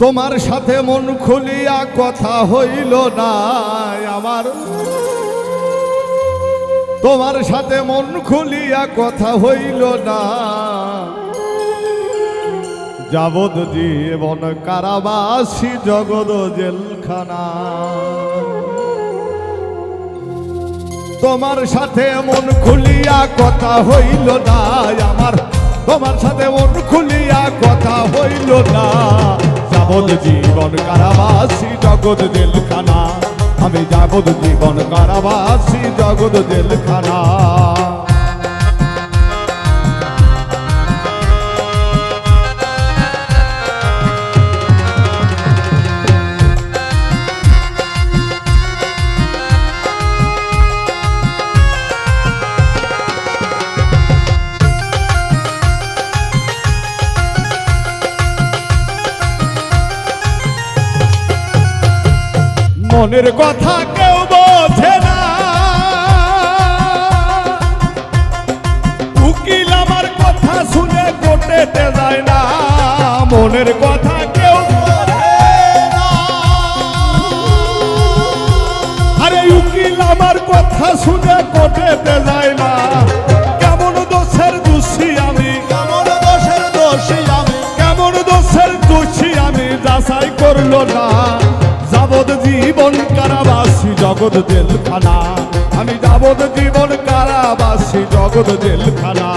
তোমার সাথে মন খুলিয়া কথা হইল না আমার। তোমার সাথে মন খুলিয়া কথা হইল না যাবদ জীবন কারাবাসী জগদ জেলখানা। তোমার সাথে মন খুলিয়া কথা হইল না আমার। তোমার সাথে মন খুলিয়া কথা হইল না যাবদ জীবন কারাবাসী জগৎ জেলখানা। আমি যাবদ জীবন কারাবাসী জগৎ জেলখানা। মনের কথা কেউ বোঝে না। উকিল আমার কথা শুনে কোটেতে যায় না। মনের কথা কেউ আরে আমার কথা শুনে কোটেতে যায় জীবন কারাবাসী জগৎ জেলখানা। আমি যাবত জীবন কারাবাসী জগৎ জেলখানা।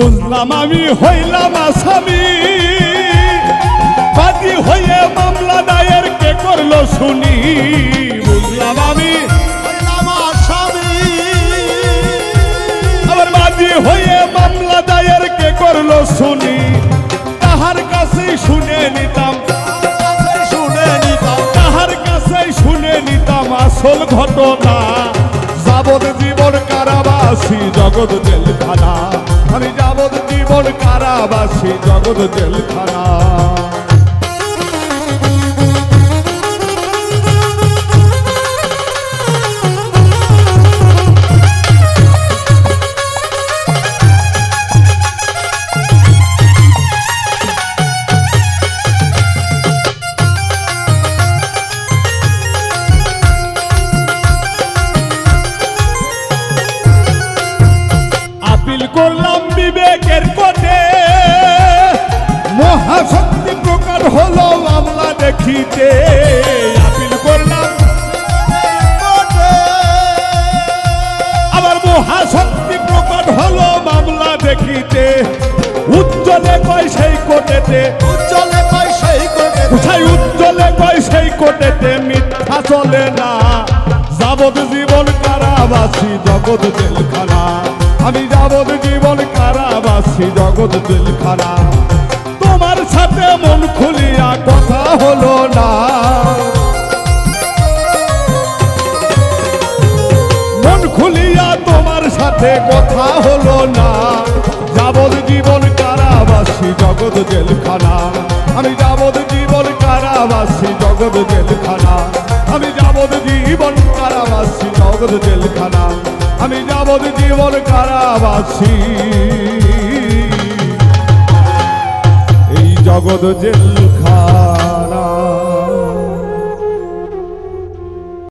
বুঝলাম আমি হইলাম আসামি। বাদী হয়ে মামলা দায়ের কে করল শুনি? বুঝলাম আমি আবার বাদী হয়ে মামলা দায়ের কে করল শুনি? তাহার কাছে শুনে নিতাম শুনে নিতাম, তাহার কাছে শুনে নিতাম আসল ঘটনা। যাবত জীবন কারাবাসী জগৎ জেলখানা। আমি যাবত জীবন কারাবাসী জগৎ জেলখানা। করলাম বিবেকের কোটে। মহাশক্তি প্রকার হলো মামলা দেখিতে। আপিল করলাম আবার মহাশক্তি প্রকট হলো মামলা দেখিতে। উজ্জ্বলে কয় সেই কোটেতে। উজ্জ্বলে কয় সেই কোটে কোথায় উজ্জ্বলে কয় সেই কোটেতে? মিথ্যা চলে না। যাবত জীবন কারাবাসী জগৎ জেলখানা। আমি জীবন কারাবাসী জগৎ জেলখানা তোমার সাথে মন খুলিয়া কথা হলো না। মন খুলিয়া তোমার সাথে কথা হলো না। যাবত জীবন কারাবাসী জগৎ জেলখানা। আমি যাবত জীবন কারাবাসী জগৎ জেলখানা। আমি যাবত জীবন কারাবাসী জগৎ জেলখানা। আমি যাবত জীবন কারাবাসী। জগৎ জেলখানা